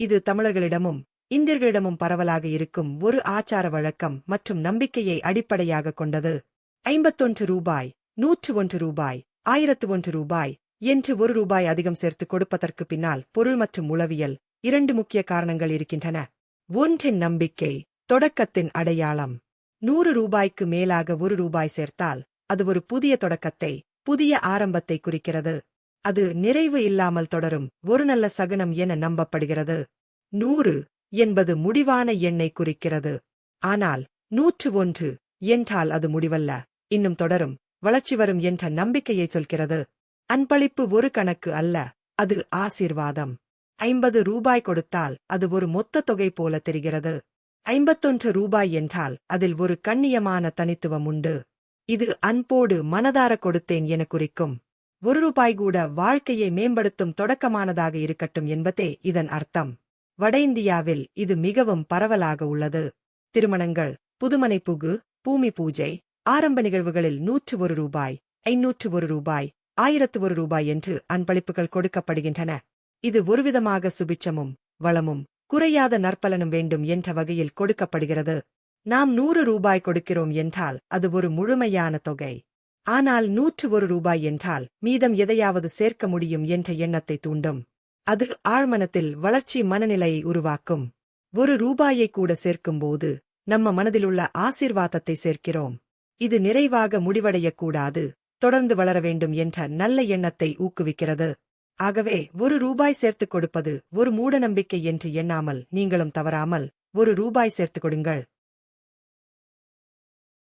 இது தமிழர்களிடமும் இந்தியர்களிடமும் பரவலாக இருக்கும் ஒரு ஆச்சார வழக்கம் மற்றும் நம்பிக்கையை அடிப்படையாக கொண்டது. ஐம்பத்தொன்று ரூபாய் நூற்று ஒன்று ரூபாய் ஆயிரத்து ஒன்று ரூபாய் என்று ஒரு ரூபாய் அதிகம் சேர்த்து கொடுப்பதற்கு பின்னால் பொருள் மற்றும் உளவியல் இரண்டு முக்கிய காரணங்கள் இருக்கின்றன. ஒன்றின் நம்பிக்கை தொடக்கத்தின் அடையாளம். நூறு ரூபாய்க்கு மேலாக ஒரு ரூபாய் சேர்த்தால் அது ஒரு புதிய தொடக்கத்தை புதிய ஆரம்பத்தை குறிக்கிறது. அது நிறைவு இல்லாமல் தொடரும். ஒரு நல்ல சகுனம் என நம்பப்படுகிறது. நூறு என்பது முடிவான எண்ணை குறிக்கிறது. ஆனால் நூற்று ஒன்று என்றால் அது முடிவல்ல. இன்னும் தொடரும். வளர்ச்சி வரும் என்ற நம்பிக்கையை சொல்கிறது. அன்பளிப்பு ஒரு கணக்கு அல்ல. அது ஆசீர்வாதம். ஐம்பது ரூபாய் கொடுத்தால் அது ஒரு மொத்த தொகை போல தெரிகிறது. ஐம்பத்தொன்று ரூபாய் என்றால் அதில் ஒரு கண்ணியமான தனித்துவம் உண்டு. இது அன்போடு மனதார கொடுத்தேன் என குறிக்கும். ஒரு ரூபாய் கூட வாழ்க்கையை மேம்படுத்தும் தொடக்கமானதாக இருக்கட்டும் என்பதே இதன் அர்த்தம். வட இந்தியாவில் இது மிகவும் பரவலாக உள்ளது. திருமணங்கள் புதுமனை புகு பூமி பூஜை ஆரம்ப நிகழ்வுகளில் நூற்று ஒரு ரூபாய் ஐநூற்று ஒரு ரூபாய் ஆயிரத்து ஒரு ரூபாய் என்று அன்பளிப்புகள் கொடுக்கப்படுகின்றன. இது ஒருவிதமாக சுபிச்சமும் வளமும் குறையாத நற்பலனும் வேண்டும் என்ற வகையில் கொடுக்கப்படுகிறது. நாம் நூறு ரூபாய் கொடுக்கிறோம் என்றால் அது ஒரு முழுமையான தொகை. ஆனால் நூற்று ஒரு ரூபாய் என்றால் மீதம் எதையாவது சேர்க்க முடியும் என்ற எண்ணத்தை தூண்டும். அது ஆழ்மனத்தில் வளர்ச்சி மனநிலையை உருவாக்கும். ஒரு ரூபாயை கூட சேர்க்கும்போது நம்ம மனதிலுள்ள ஆசீர்வாதத்தை சேர்க்கிறோம். இது நிறைவாக முடிவடையக்கூடாது தொடர்ந்து வளர வேண்டும் என்ற நல்ல எண்ணத்தை ஊக்குவிக்கிறது. ஆகவே ஒரு ரூபாய் சேர்த்துக் கொடுப்பது ஒரு மூடநம்பிக்கை என்று எண்ணாமல் நீங்களும் தவறாமல் ஒரு ரூபாய் சேர்த்துக் கொடுங்கள்.